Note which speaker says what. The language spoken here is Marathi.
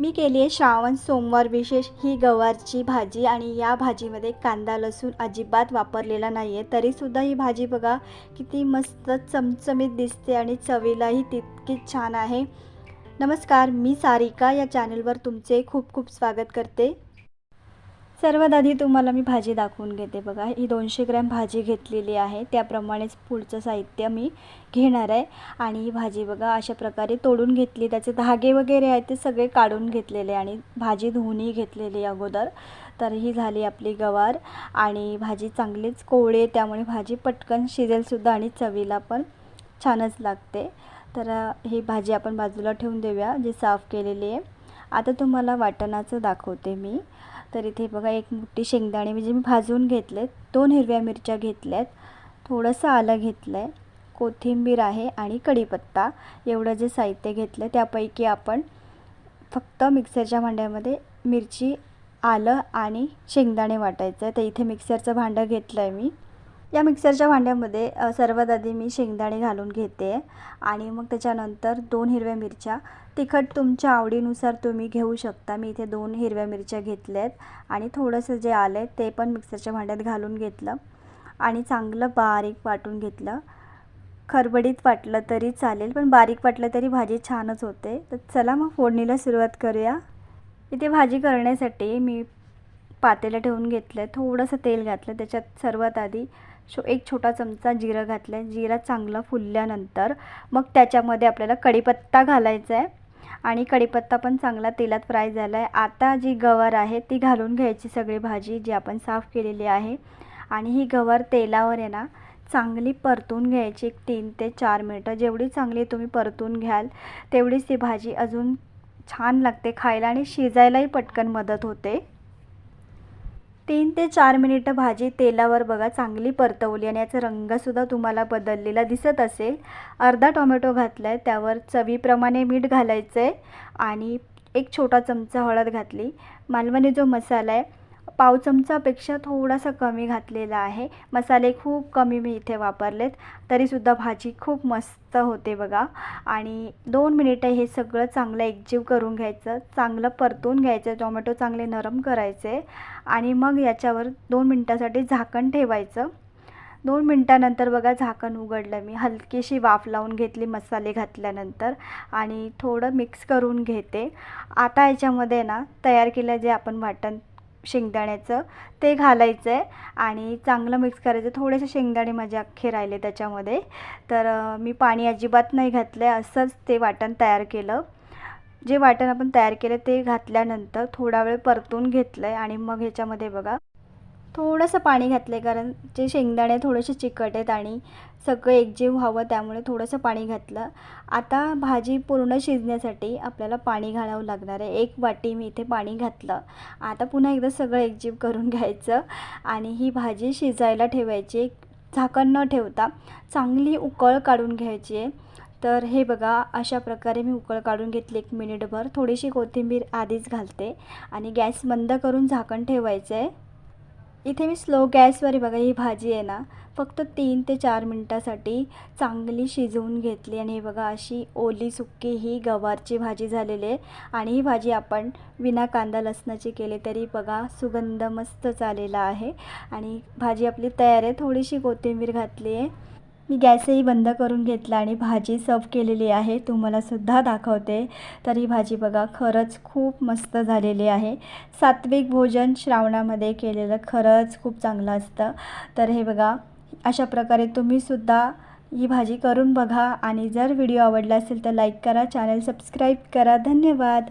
Speaker 1: मी केली आहे श्रावण सोमवार विशेष ही गवारची भाजी आणि या भाजीमध्ये कांदा लसूण अजिबात वापरलेला नाही आहे तरीसुद्धा ही भाजी बघा किती मस्त चमचमीत दिसते आणि चवीलाही तितकीच छान आहे. नमस्कार मी सारिका या चॅनलवर तुमचे खूप खूप स्वागत करते. सर्वात आधी तुम्हाला मी भाजी दाखवून घेते बघा. ही दोनशे ग्रॅम भाजी घेतलेली आहे. त्याप्रमाणेच पुढचं साहित्य मी घेणार आहे. आणि ही भाजी बघा अशा प्रकारे तोडून घेतली. त्याचे धागे वगैरे आहेत ते सगळे काढून घेतलेले आणि भाजी धुवूनही घेतलेली अगोदर. तर ही झाली आपली गवार आणि भाजी चांगलीच कोवळी आहे. त्यामुळे भाजी पटकन शिजेलसुद्धा आणि चवीला पण छानच लागते. तर ही भाजी आपण बाजूला ठेवून देऊया जी साफ केलेली आहे. आता तुम्हाला वाटणाचं दाखवते मी. तर इथे बघा एक मोठी शेंगदाणे म्हणजे मी भाजून घेतलेत. दोन हिरव्या मिरच्या घेतल्यात. थोडंसं आलं घेतलं आहे कोथिंबीर आहे आणि कढीपत्ता. एवढं जे साहित्य घेतलं त्यापैकी आपण फक्त मिक्सरच्या भांड्यामध्ये मिरची आलं आणि शेंगदाणे वाटायचं. आहे तर इथे मिक्सरचं भांडं घेतलं आहे मी. या मिक्सरच्या भांड्यामध्ये सर्वात आधी मी शेंगदाणे घालून घेते आणि मग त्याच्यानंतर दोन हिरव्या मिरच्या. तिखट तुमच्या आवडीनुसार तुम्ही घेऊ शकता. मी इथे दोन हिरव्या मिरच्या घेतल्या आहेत आणि थोडंसं जे आलं आहे ते पण मिक्सरच्या भांड्यात घालून घेतलं आणि चांगलं बारीक वाटून घेतलं. खरबडीत वाटलं तरी चालेल पण बारीक वाटलं तरी भाजी छानच होते. तर चला मग फोडणीला सुरुवात करूया. इथे भाजी करण्यासाठी मी पातेलं ठेवून घेतलं आहे थोडंसं तेल घातलं त्याच्यात सर्वात आधी शो एक छोटा चमचा जिरं घातलं. आहे जिरा चांगला फुलल्यानंतर मग त्याच्यामध्ये आपल्याला कढीपत्ता घालायचा आहे. आणि कढीपत्ता पण चांगला तेलात फ्राय झाला आहे आता जी गवार आहे ती घालून घ्यायची सगळी भाजी जी आपण साफ केलेली आहे. आणि ही गवार तेलावर आहे ना चांगली परतून घ्यायची एक तीन ते चार मिनटं. जेवढी चांगली तुम्ही परतून घ्याल तेवढीच ती भाजी अजून छान लागते खायला आणि शिजायलाही पटकन मदत होते. तीन ते चार मिनिटं भाजी तेलावर बघा चांगली परतवली आणि याचा रंगसुद्धा तुम्हाला बदललेला दिसत असेल. अर्धा टोमॅटो घातला आहे त्यावर चवीप्रमाणे मीठ घालायचं आहे आणि एक छोटा चमचा हळद घातली. मालवणी जो मसाला आहे पाव चमचापेक्षा थोडासा कमी घातलेला आहे. मसाले खूप कमी मी इथे वापरलेत. तरीसुद्धा भाजी खूप मस्त होते बघा. आणि दोन मिनिटं हे सगळं चांगलं एकजीव करून घ्यायचं. चांगलं परतून घ्यायचं. टोमॅटो चांगले नरम करायचे. आणि मग याच्यावर दोन मिनटासाठी झाकण ठेवायचं. दोन मिनटानंतर बघा झाकण उघडलं मी. हलकीशी वाफ लावून घेतली मसाले घातल्यानंतर. आणि थोडं मिक्स करून घेते. आता याच्यामध्ये ना तयार केलं जे आपण वाटण शेंगदाण्याचं ते घालायचं आहे आणि चांगलं मिक्स करायचं. थोडेसे शेंगदाणे माझे अख्खे राहिले त्याच्यामध्ये. तर मी पाणी अजिबात नाही घातलं आहे असंच ते वाटण तयार केलं. जे वाटण आपण तयार केलं ते घातल्यानंतर थोडा वेळ परतून घेतलं आहे आणि मग ह्याच्यामध्ये बघा थोडंसं पाणी घातलं आहे कारण जे शेंगदाणे थोडेसे चिकट आहेत आणि सगळं एकजीव व्हावं त्यामुळे थोडंसं पाणी घातलं. आता भाजी पूर्ण शिजण्यासाठी आपल्याला पाणी घालावं लागणार आहे. एक वाटी मी इथे पाणी घातलं. आता पुन्हा एकदा सगळं एकजीव करून घ्यायचं आणि ही भाजी शिजायला ठेवायची झाकण न ठेवता चांगली उकळ काढून घ्यायची आहे. तर हे बघा अशा प्रकारे मी उकळ काढून घेतली एक मिनिटभर. थोडीशी कोथिंबीर आधीच घालते आणि गॅस बंद करून झाकण ठेवायचं आहे इथे मी स्लो गॅसवर बघा ही भाजी आहे ना फक्त तीन ते चार मिनटासाठी चांगली शिजवून घेतली. आणि हे बघा अशी ओली सुक्की ही गवारची भाजी झालेली आहे. आणि ही भाजी आपण विना कांदा लसणाची केली तरी बघा सुगंध मस्त चालेला आहे. आणि भाजी आपली तयार आहे. थोडीशी कोथिंबीर घातली आहे. मी गॅसही बंद करून घेतला आणि भाजी सर्व केलेली आहे. तुम्हालासुद्धा दाखवते. तर ही भाजी बघा खरंच खूप मस्त झालेली आहे. सात्विक भोजन श्रावणामध्ये केलेलं खरंच खूप चांगलं असतं. तर हे बघा अशा प्रकारे तुम्हीसुद्धा ही भाजी करून बघा. आणि जर व्हिडिओ आवडला असेल तर लाईक करा चॅनल सबस्क्राईब करा. धन्यवाद.